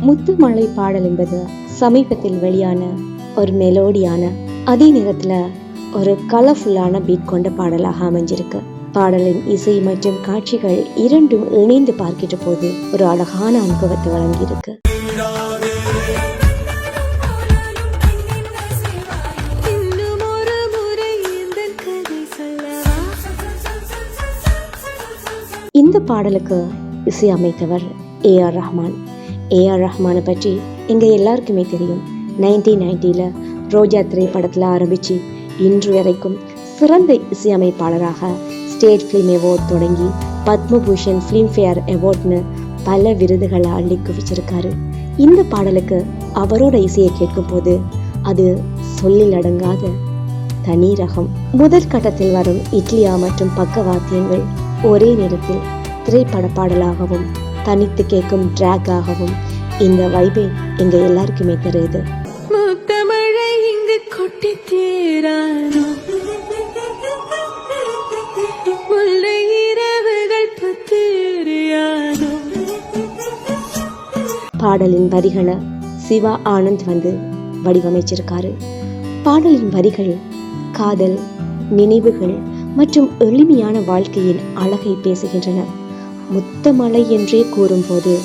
முத்துமலை பாடல் என்பது சமீபத்தில் வெளியான ஒரு மெலோடியான அதே நேரத்துல ஒரு கலர்ஃபுல்லான பீட் கொண்ட பாடலாக அமைஞ்சிருக்கு. பாடலின் இசை மற்றும் காட்சிகள் இரண்டும் இணைந்து பார்க்கின்ற போது ஒரு அழகான அனுபவத்தை வழங்கியிருக்கு. இந்த பாடலுக்கு இசை அமைத்தவர் A R Rahman. A R ரஹ்மானை பற்றி எங்கள் எல்லாருக்குமே தெரியும். நைன்டீன் நைன்டியில் ரோஜா திரைப்படத்தில் ஆரம்பித்து இன்று வரைக்கும் சிறந்த இசையமைப்பாளராக ஸ்டேட் ஃபிலிம் அவார்ட் தொடங்கி பத்மபூஷன் ஃபிலிம்ஃபேர் அவார்ட்னு பல விருதுகளை அள்ளி குவிச்சிருக்காரு இந்த பாடலுக்கு அவரோட இசையை கேட்கும்போது அது சொல்லில் அடங்காத தனி ரகம். முதல் கட்டத்தில் வரும் இட்லியா மற்றும் பக்கவாத்தியங்கள் ஒரே நேரத்தில் திரைப்பட பாடலாகவும் தனித்து கேட்கும் ட்ராக்காகவும் இந்த வைபை எங்க எல்லாருக்குமே தெரியுது இங்கு கொட்டி தீரானோ? பாடலின் வரிகளை சிவா ஆனந்த் வந்து வடிவமைச்சிருக்காரு. பாடலின் வரிகள் காதல் நினைவுகள் மற்றும் எளிமையான வாழ்க்கையின் அழகை பேசுகின்றன. முத்தமலை என்றே கூறும்போது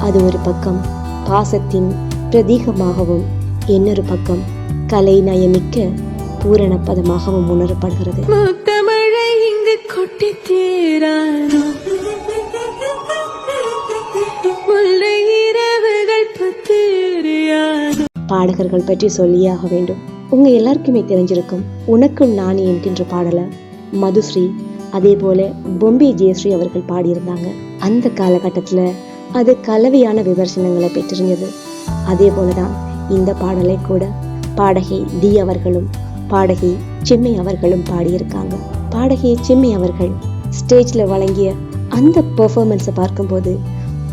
அது ஒரு பக்கம் பாசத்தின் பிரதீகமாகவும் இன்னொரு பக்கம் கலை நயமிக்க பூரண பதமாகவும் உணரப்படுகிறது. முத்தமழை இங்கு கொட்டி தீரானோ? பாடகர்கள் பற்றி சொல்லியாக வேண்டும். உங்க எல்லாருக்குமே தெரிஞ்சிருக்கும் உனக்கும் நானே என்கின்ற பாடலை மதுஸ்ரீ அதே போல பொம்பே ஜெயஸ்ரீ அவர்கள் பாடியிருந்தாங்க. அந்த காலகட்டத்தில் அது கலவையான விமர்சனங்களை பெற்றிருந்தது. அதே போலதான் இந்த பாடலை கூட பாடகி தி அவர்களும் பாடகி செம்மை அவர்களும் பாடியிருக்காங்க. பாடகி செம்மை அவர்கள் ஸ்டேஜில் வழங்கிய அந்த பெர்ஃபார்மன்ஸை பார்க்கும்போது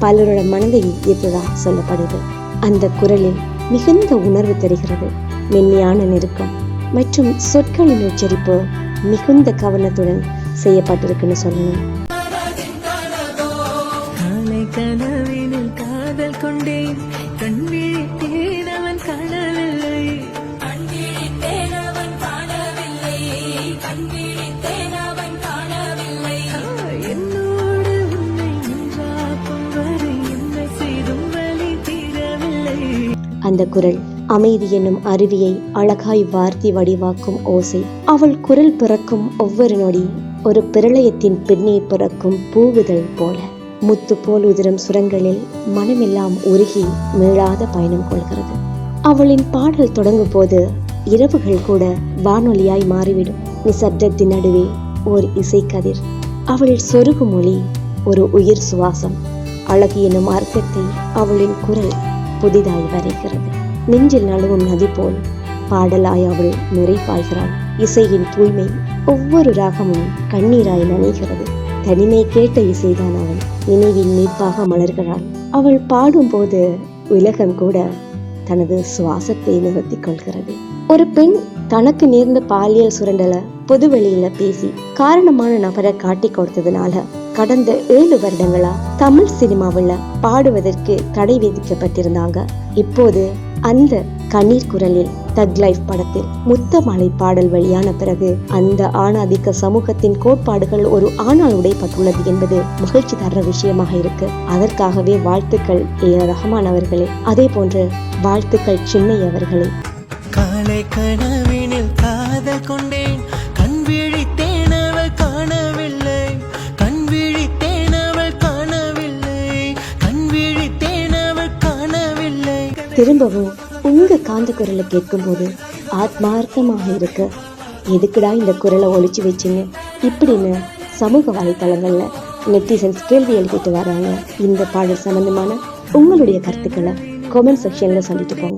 பலரோட மனதை ஈர்த்ததா சொல்லப்படுது. அந்த குரலில் மிகுந்த உணர்வு தருகிறது. மென்மையான நெருக்கம் மற்றும் சொற்களின் உச்சரிப்பு மிகுந்த கவனத்துடன் செய்யப்பட்டிருக்குன்னு சொல்லணும். காலை கனவினில் காதல் கொண்டேன். கண் விழித்தேன் அவன் காணவில்லை. கண் விழித்தேன் அவன் காணவில்லை. கண் விழித்தேன் அவன் காணவில்லை. என்னோடு உன்னை நின்றாக்கும் வரை என்ன செய்தும் வழி தீரவில்லை. அந்த குரல் அமைதி என்னும் அருவியை அழகாய் வார்த்தி வடிவாக்கும் ஓசை. அவள் குரல் பிறக்கும் ஒவ்வொரு நொடி ஒரு பிரளயத்தின் பின்னே பிறக்கும் பூவுதல் போல. முத்து போல் உதிரும் சுரங்களில் மனமெல்லாம் உருகி மீளாத பயணம் கொள்கிறது. அவளின் பாடல் தொடங்கும் போது இரவுகள் கூட வானொலியாய் மாறிவிடும். நிசப்தத்தின் நடுவே ஓர் இசைக்கதிர். அவள் சொருகு மொழி ஒரு உயிர் சுவாசம். அழகு எனும் அர்த்தத்தை அவளின் குரல் புதிதாய் வரைகிறது. நெஞ்சில் நழுவும் நதி போல் பாடலாய் அவள் நுரை பாய்கிறாள் இசையின் தூய்மை ஒவ்வொரு ராகமும் கண்ணீராய் நனைகிறது. தனிமை கேட்ட இசைதான் அவள் நினைவின் மீட்பாக மலர்கிறாள். அவள் பாடும்போது உலகம் கூட தனது சுவாசத்தை நிறுத்திக் கொள்கிறது. ஒரு பெண் தனக்கு நேர்ந்த பாலியல் சுரண்டலை பொதுவெளியில பேசி காரணமான நபரை காட்டி கொடுத்ததுனால கடந்த ஏழு வருடங்களா தமிழ் சினிமாவில் பாடுவதற்கு தடை விதிக்கப்பட்டிருந்தாங்க. இப்போது அந்த கண்ணீர் குரலில் தக் லைஃப் படத்தில் முத்தமலை பாடல் வழியான பிறகு அந்த ஆணாதிக்க சமூகத்தின் கோட்பாடுகள் ஒரு ஆணால் உடைப்பட்டுள்ளது என்பது மகிழ்ச்சி தர்ற விஷயமாக இருக்கு. அதற்காகவே வாழ்த்துக்கள் ஏ ரஹமான் அவர்களே. அதே போன்று வாழ்த்துக்கள் சின்னை அவர்களே. காலை கனவினில் காதல் கொண்டேன் திரும்பவும் உங்க காந்த குரலை கேட்கும்போது ஆத்மார்த்தமாக இருக்கு எதுக்குடா இந்த குரலை ஒழிச்சு வச்சிங்க? இப்படின்னு சமூக வலைத்தளங்களில் நெட்டிசன்ஸ் கேள்வி எழுதிட்டு வராங்க. இந்த பாடல் சம்பந்தமான உங்களுடைய கருத்துக்களை கமெண்ட் செக்ஷனில் சொல்லிட்டு போங்க.